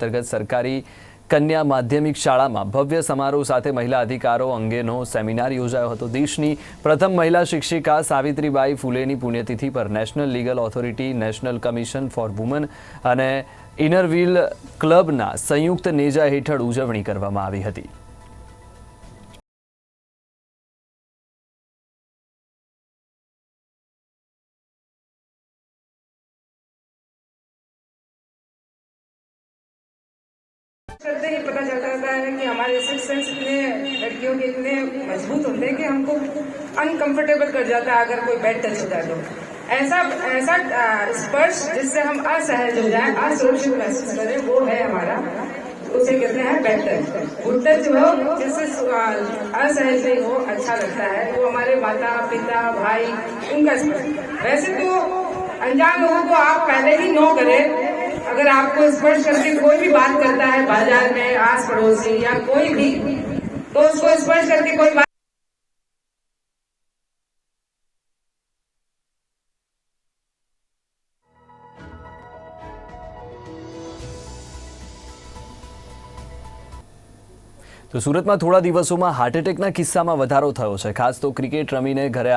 અંતર્ગત સરકારી કન્યા માધ્યમિક શાળામાં ભવ્ય સમારોહ સાથે મહિલા અધિકારો અંગેનો સેમિનાર યોજાયો હતો. દેશની પ્રથમ મહિલા શિક્ષિકા સાવિત્રીબાઈ ફૂલેની પુણ્યતિથિ પર national legal authority, national commission for women અને ઇનરવ્હીલ ક્લબના સંયુક્ત નેજા હેઠળ ઉજવણી કરવામાં આવી હતી. ही पता चलता है कि हमारे सिक्स सेंस इतने लड़कियों के इतने मज़बूत होते हैं कि हमको अनकंफर्टेबल कर जाता है अगर कोई बेड टच हो जाए तो। ऐसा ऐसा स्पर्श जिससे हम असहज हो जाए, असुरक्षित महसूस करें, वो है हमारा, उसे कहते हैं बेड टच गुड टच हो जिससे असहज नहीं हो अच्छा लगता है वो हमारे माता, पिता, भाई, उनका वैसे तो अनजान लोगों को आप पहले ही नो करें अगर आपको स्पर्श करके कोई भी बात करता है बाजार में आस पड़ोसी या कोई भी तो उसको स्पर्श करके कोई बात તો સુરતમાં થોડા દિવસોમાં હાર્ટ એટેકના કિસ્સામાં વધારો થયો છે ખાસ તો ક્રિકેટ રમીને ઘરે